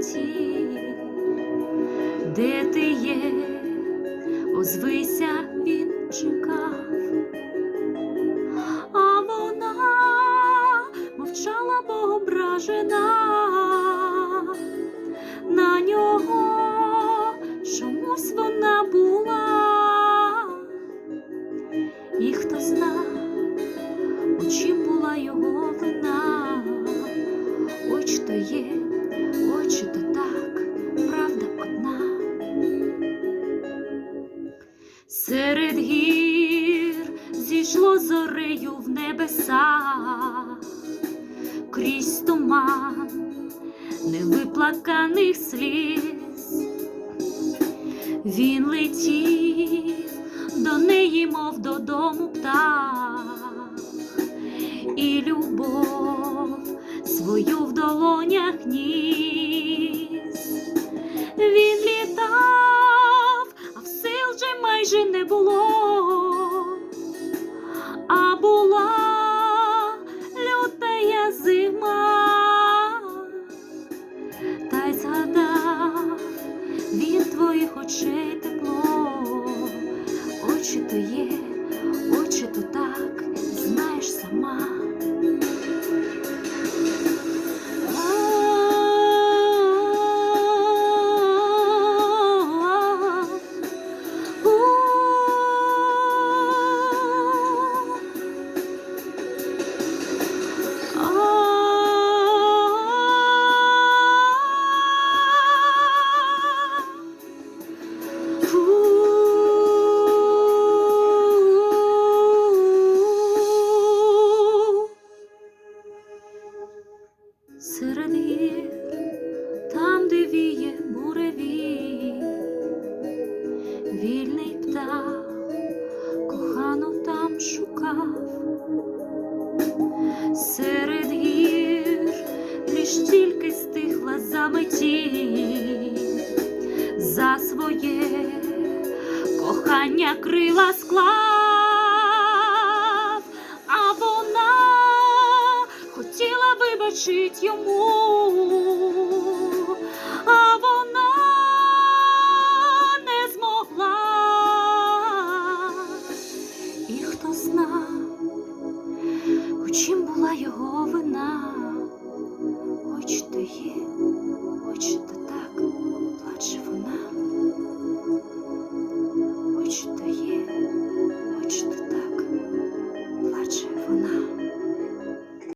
заметі, де ти є, озвися він чекав. А вона мовчала ображена. На нього, чомусь вона була, і зна, у чим була його вина, ой, то є, Серед гір зійшло зорею в небесах, крізь туман невиплаканих сліз. Він летів до неї, мов додому птах, і любов свою в долонях ніс. Він майже не було, а була лютая зима, та й згадав він твоїх очей тепло, очі то є, очі то так, знаєш сама. Шукав, серед гір лиш тільки стихла заметі, за своє кохання крила склав, а вона хотіла вибачить йому,